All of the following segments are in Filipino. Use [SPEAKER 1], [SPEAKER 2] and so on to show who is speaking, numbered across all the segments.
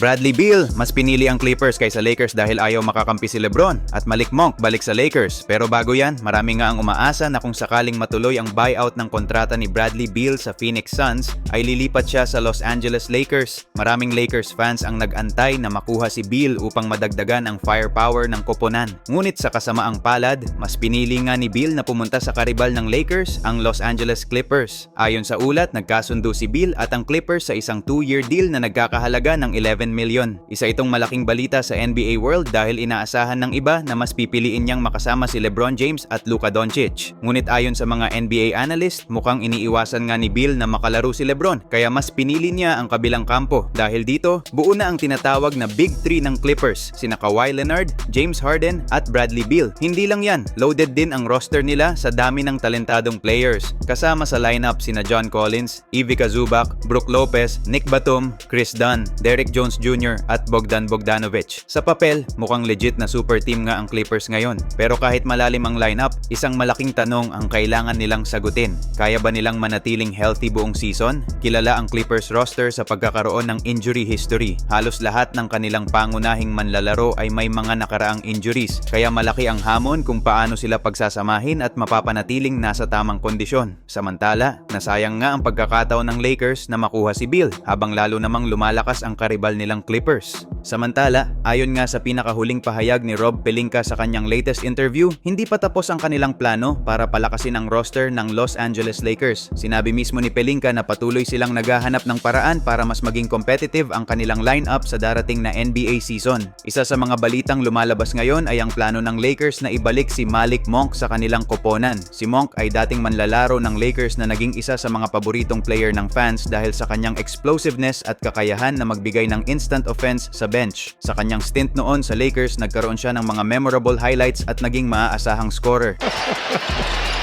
[SPEAKER 1] Bradley Beal, mas pinili ang Clippers kaysa Lakers dahil ayaw makakampi si Lebron at Malik Monk balik sa Lakers. Pero bago yan, marami nga ang umaasa na kung sakaling matuloy ang buyout ng kontrata ni Bradley Beal sa Phoenix Suns, ay lilipat siya sa Los Angeles Lakers. Maraming Lakers fans ang nag-antay na makuha si Beal upang madagdagan ang firepower ng koponan. Ngunit sa kasamaang palad, mas pinili nga ni Beal na pumunta sa karibal ng Lakers, ang Los Angeles Clippers. Ayon sa ulat, nagkasundo si Beal at ang Clippers sa isang 2-year deal na nagkakahalaga ng 11 million. Isa itong malaking balita sa NBA world dahil inaasahan ng iba na mas pipiliin niyang makasama si LeBron James at Luka Doncic. Ngunit ayon sa mga NBA analyst, mukhang iniiwasan nga ni Beal na makalaro si LeBron kaya mas pinili niya ang kabilang kampo. Dahil dito, buo na ang tinatawag na Big 3 ng Clippers, sina Kawhi Leonard, James Harden at Bradley Beal. Hindi lang yan, loaded din ang roster nila sa dami ng talentadong players. Kasama sa lineup sina John Collins, Ivica Zubac, Brook Lopez, Nick Batum, Chris Dunn, Derek Jones Jr. at Bogdan Bogdanovic. Sa papel, mukhang legit na super team nga ang Clippers ngayon. Pero kahit malalim ang lineup, isang malaking tanong ang kailangan nilang sagutin. Kaya ba nilang manatiling healthy buong season? Kilala ang Clippers roster sa pagkakaroon ng injury history. Halos lahat ng kanilang pangunahing manlalaro ay may mga nakaraang injuries. Kaya malaki ang hamon kung paano sila pagsasamahin at mapapanatiling nasa tamang kondisyon. Samantala, nasayang nga ang pagkakataon ng Lakers na makuha si Bill habang lalo namang lumalakas ang karibal nilang Clippers. Samantala, ayon nga sa pinakahuling pahayag ni Rob Pelinka sa kanyang latest interview, hindi pa tapos ang kanilang plano para palakasin ang roster ng Los Angeles Lakers. Sinabi mismo ni Pelinka na patuloy silang naghahanap ng paraan para mas maging competitive ang kanilang lineup sa darating na NBA season. Isa sa mga balitang lumalabas ngayon ay ang plano ng Lakers na ibalik si Malik Monk sa kanilang koponan. Si Monk ay dating manlalaro ng Lakers na naging isa sa mga paboritong player ng fans dahil sa kanyang explosiveness at kakayahan na magbigay ng instant offense sa bench. Sa kanyang stint noon sa Lakers, nagkaroon siya ng mga memorable highlights at naging maaasahang scorer.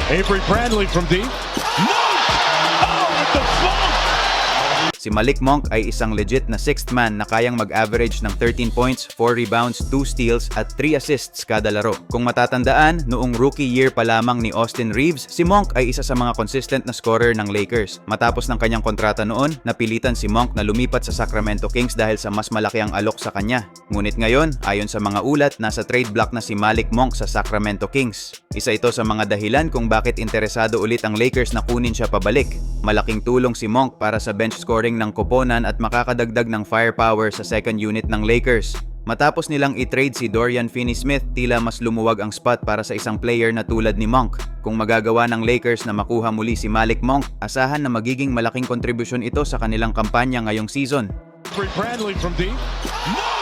[SPEAKER 2] Avery Bradley from deep. Funk!
[SPEAKER 1] Si Malik Monk ay isang legit na sixth man na kayang mag-average ng 13 points, 4 rebounds, 2 steals at 3 assists kada laro. Kung matatandaan, noong rookie year pa lamang ni Austin Reeves, si Monk ay isa sa mga consistent na scorer ng Lakers. Matapos ng kanyang kontrata noon, napilitan si Monk na lumipat sa Sacramento Kings dahil sa mas malaki ang alok sa kanya. Ngunit ngayon, ayon sa mga ulat, nasa trade block na si Malik Monk sa Sacramento Kings. Isa ito sa mga dahilan kung bakit interesado ulit ang Lakers na kunin siya pabalik. Malaking tulong si Monk para sa bench scoring ng koponan at makakadagdag ng firepower sa second unit ng Lakers. Matapos nilang i-trade si Dorian Finney-Smith, tila mas lumuwag ang spot para sa isang player na tulad ni Monk. Kung magagawa ng Lakers na makuha muli si Malik Monk, asahan na magiging malaking kontribusyon ito sa kanilang kampanya ngayong season.
[SPEAKER 2] Bradley from deep. No!